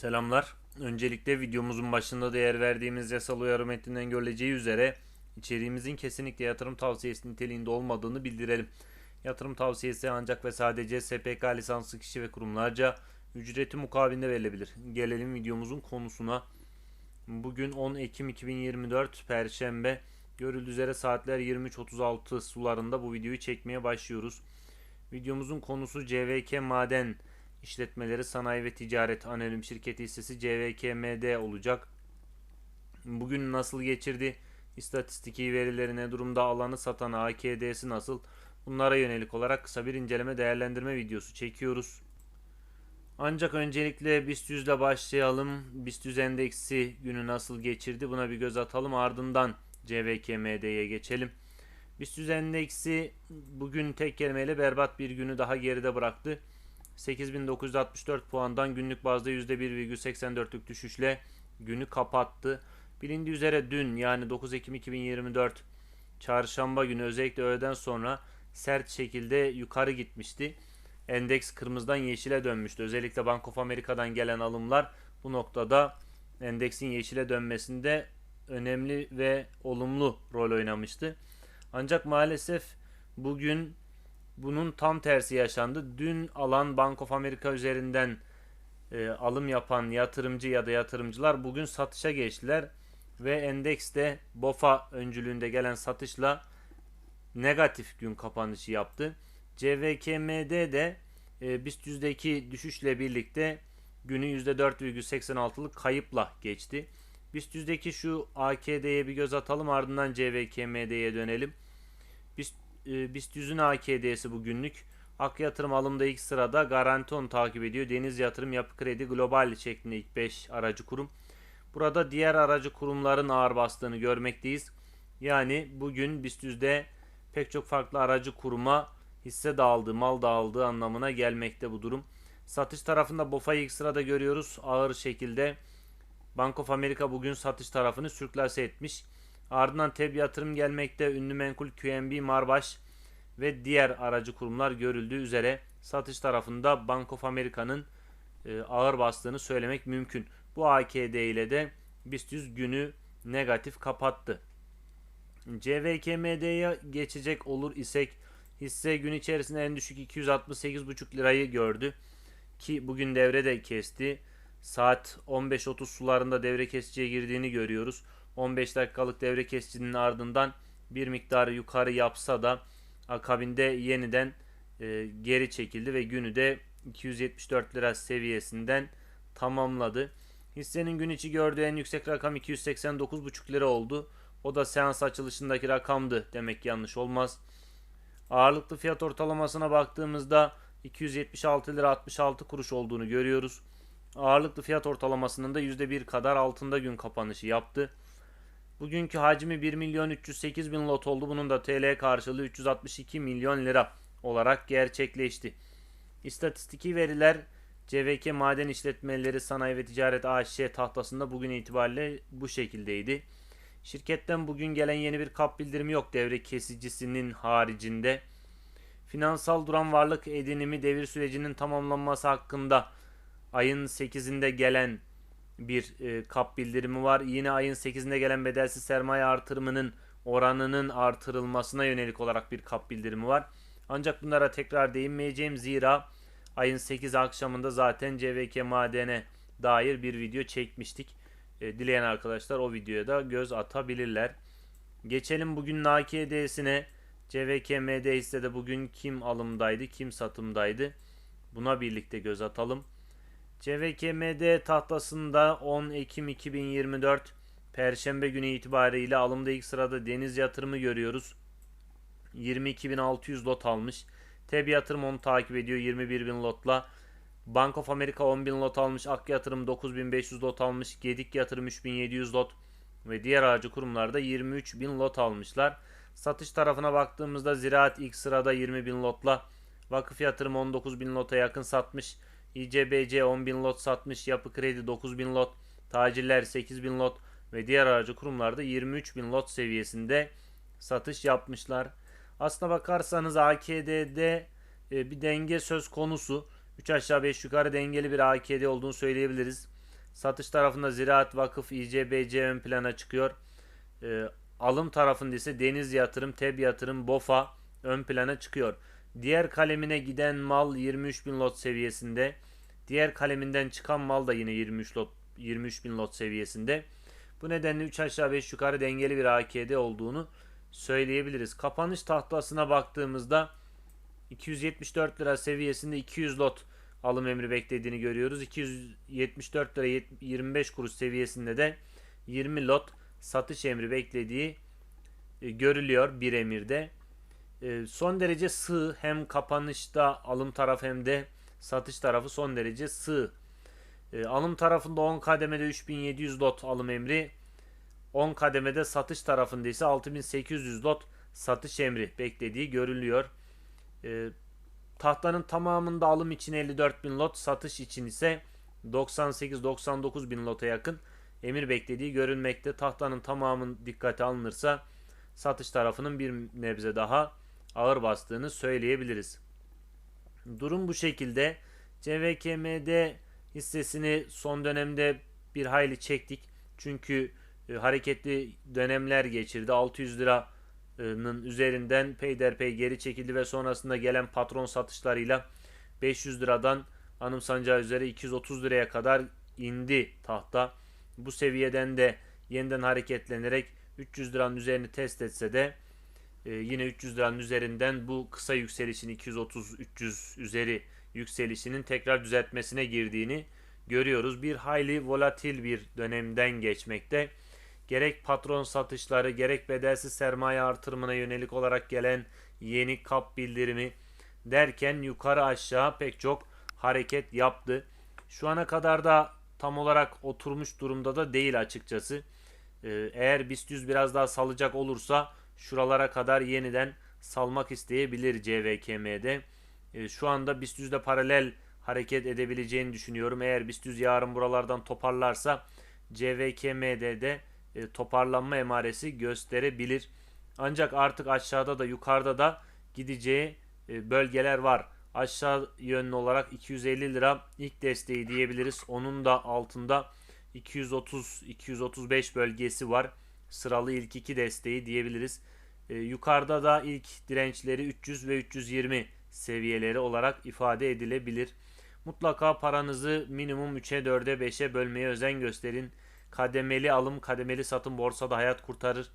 Selamlar. Öncelikle videomuzun başında değer verdiğimiz yasal uyarı metninden görüleceği üzere içeriğimizin kesinlikle yatırım tavsiyesi niteliğinde olmadığını bildirelim. Yatırım tavsiyesi ancak ve sadece SPK lisanslı kişi ve kurumlarca ücreti mukabilinde verilebilir. Gelelim videomuzun konusuna. Bugün 10 Ekim 2024 Perşembe. Görüldüğü üzere saatler 23.36 sularında bu videoyu çekmeye başlıyoruz. Videomuzun konusu CVK Maden İşletmeleri Sanayi ve Ticaret Anonim Şirketi hissesi CVKMD olacak. Bugün nasıl geçirdi? İstatistiki verileri ne durumda? Alanı satan AKD'si nasıl? Bunlara yönelik olarak kısa bir inceleme değerlendirme videosu çekiyoruz. Ancak öncelikle BIST 100 ile başlayalım. BIST 100 endeksi günü nasıl geçirdi? Buna bir göz atalım. Ardından CVKMD'ye geçelim. BIST 100 endeksi bugün tek kelimeyle berbat bir günü daha geride bıraktı. 8964 puandan günlük bazda %1,84'lük düşüşle günü kapattı. Bilindiği üzere dün yani 9 Ekim 2024 çarşamba günü özellikle öğleden sonra sert şekilde yukarı gitmişti. Endeks kırmızıdan yeşile dönmüştü. Özellikle Bank of America'dan gelen alımlar bu noktada endeksin yeşile dönmesinde önemli ve olumlu rol oynamıştı. Ancak maalesef bugün bunun tam tersi yaşandı. Dün alan Bank of America üzerinden e, alım yapan yatırımcı ya da yatırımcılar bugün satışa geçtiler ve endekste BOFA öncülüğünde gelen satışla negatif gün kapanışı yaptı. CVKMD de e, BIST yüzdeki düşüşle birlikte günü %4,86'lık kayıpla geçti. BIST yüzdeki şu AKD'ye bir göz atalım ardından CVKMD'ye dönelim. E, BIST 100'ün AKD'si bugünlük. Ak yatırım alımda ilk sırada Garanti onu takip ediyor. Deniz Yatırım Yapı Kredi Global şeklinde ilk 5 aracı kurum. Burada diğer aracı kurumların ağır bastığını görmekteyiz. Yani bugün BIST 100'de pek çok farklı aracı kuruma hisse dağıldığı, mal dağıldığı anlamına gelmekte bu durum. Satış tarafında BOFA'yı ilk sırada görüyoruz. Ağır şekilde Bank of America bugün satış tarafını sürklase etmiş. Ardından TEB yatırım gelmekte. Ünlü menkul QNB, Marbaş ve diğer aracı kurumlar görüldüğü üzere satış tarafında Bank of America'nın e, ağır bastığını söylemek mümkün. Bu AKD ile de BIST 100 günü negatif kapattı. CVKMD'ye geçecek olur isek hisse gün içerisinde en düşük 268,5 lirayı gördü. Ki bugün devre de kesti. Saat 15.30 sularında devre kesiciye girdiğini görüyoruz. 15 dakikalık devre kesicinin ardından bir miktarı yukarı yapsa da akabinde yeniden e, geri çekildi ve günü de 274 lira seviyesinden tamamladı. Hissenin gün içi gördüğü en yüksek rakam 289,5 lira oldu. O da seans açılışındaki rakamdı demek yanlış olmaz. Ağırlıklı fiyat ortalamasına baktığımızda 276 lira 66 kuruş olduğunu görüyoruz. Ağırlıklı fiyat ortalamasının da %1 kadar altında gün kapanışı yaptı. Bugünkü hacmi 1 milyon 308 bin lot oldu. Bunun da TL karşılığı 362 milyon lira olarak gerçekleşti. İstatistiki veriler CVK Maden İşletmeleri Sanayi ve Ticaret AŞ tahtasında bugün itibariyle bu şekildeydi. Şirketten bugün gelen yeni bir kap bildirimi yok devre kesicisinin haricinde. Finansal duran varlık edinimi devir sürecinin tamamlanması hakkında ayın 8'inde gelen bir e, kap bildirimi var. Yine ayın 8'inde gelen bedelsiz sermaye artırımının oranının artırılmasına yönelik olarak bir kap bildirimi var. Ancak bunlara tekrar değinmeyeceğim zira ayın 8 akşamında zaten CVK madene dair bir video çekmiştik. E, dileyen arkadaşlar o videoya da göz atabilirler. Geçelim bugün NAKD'sine. CVKMD hissede bugün kim alımdaydı, kim satımdaydı? Buna birlikte göz atalım. CVKMD tahtasında 10 Ekim 2024 Perşembe günü itibariyle alımda ilk sırada Deniz Yatırımı görüyoruz. 22.600 lot almış. TEB Yatırım onu takip ediyor 21.000 lotla. Bank of America 10.000 lot almış. Ak Yatırım 9.500 lot almış. Gedik Yatırım 3.700 lot. Ve diğer aracı kurumlarda 23.000 lot almışlar. Satış tarafına baktığımızda Ziraat ilk sırada 20.000 lotla. Vakıf Yatırım 19.000 lota yakın satmış. İCBC 10.000 lot satmış. Yapı Kredi 9.000 lot. Tacirler 8.000 lot. Ve diğer aracı kurumlarda 23.000 lot seviyesinde satış yapmışlar. Aslına bakarsanız AKD'de e, bir denge söz konusu. 3 aşağı 5 yukarı dengeli bir AKD olduğunu söyleyebiliriz. Satış tarafında Ziraat Vakıf İCBC ön plana çıkıyor. Ee, alım tarafında ise Deniz Yatırım, TEB Yatırım, BOFA ön plana çıkıyor. Diğer kalemine giden mal 23 bin lot seviyesinde. Diğer kaleminden çıkan mal da yine 23 lot 23 bin lot seviyesinde. Bu nedenle 3 aşağı 5 yukarı dengeli bir AKD olduğunu söyleyebiliriz. Kapanış tahtasına baktığımızda 274 lira seviyesinde 200 lot alım emri beklediğini görüyoruz. 274 lira 25 kuruş seviyesinde de 20 lot satış emri beklediği e, görülüyor bir emirde. E, son derece sığ hem kapanışta alım tarafı hem de satış tarafı son derece sığ. E, alım tarafında 10 kademede 3700 lot alım emri 10 kademede satış tarafında ise 6800 lot satış emri beklediği görülüyor. E, tahtanın tamamında alım için 54 bin lot, satış için ise 98-99 bin lota yakın emir beklediği görülmekte. Tahtanın tamamın dikkate alınırsa satış tarafının bir nebze daha ağır bastığını söyleyebiliriz. Durum bu şekilde. CVKM'de hissesini son dönemde bir hayli çektik. Çünkü e, hareketli dönemler geçirdi. 600 liranın üzerinden peyderpey geri çekildi ve sonrasında gelen patron satışlarıyla 500 liradan anımsanacağı üzere 230 liraya kadar indi tahta. Bu seviyeden de yeniden hareketlenerek 300 liranın üzerini test etse de e, yine 300 liranın üzerinden bu kısa yükselişin 230-300 üzeri yükselişinin tekrar düzeltmesine girdiğini görüyoruz. Bir hayli volatil bir dönemden geçmekte. Gerek patron satışları gerek bedelsiz sermaye artırımına yönelik olarak gelen yeni kap bildirimi derken yukarı aşağı pek çok hareket yaptı. Şu ana kadar da tam olarak oturmuş durumda da değil açıkçası. Ee, eğer BIST 100 biraz daha salacak olursa şuralara kadar yeniden salmak isteyebilir CVKM'de. Ee, şu anda BIST 100'de paralel hareket edebileceğini düşünüyorum. Eğer BIST 100 yarın buralardan toparlarsa CVKM'de de e, toparlanma emaresi gösterebilir. Ancak artık aşağıda da yukarıda da gideceği e, bölgeler var. Aşağı yönlü olarak 250 lira ilk desteği diyebiliriz. Onun da altında 230-235 bölgesi var. Sıralı ilk iki desteği diyebiliriz. E, yukarıda da ilk dirençleri 300 ve 320 seviyeleri olarak ifade edilebilir. Mutlaka paranızı minimum 3'e 4'e 5'e bölmeye özen gösterin. Kademeli alım, kademeli satım borsada hayat kurtarır.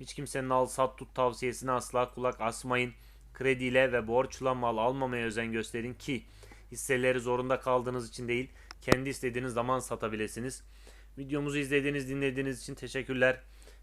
Hiç kimsenin al sat tut tavsiyesine asla kulak asmayın. Krediyle ve borçla mal almamaya özen gösterin ki hisseleri zorunda kaldığınız için değil, kendi istediğiniz zaman satabilirsiniz. Videomuzu izlediğiniz, dinlediğiniz için teşekkürler.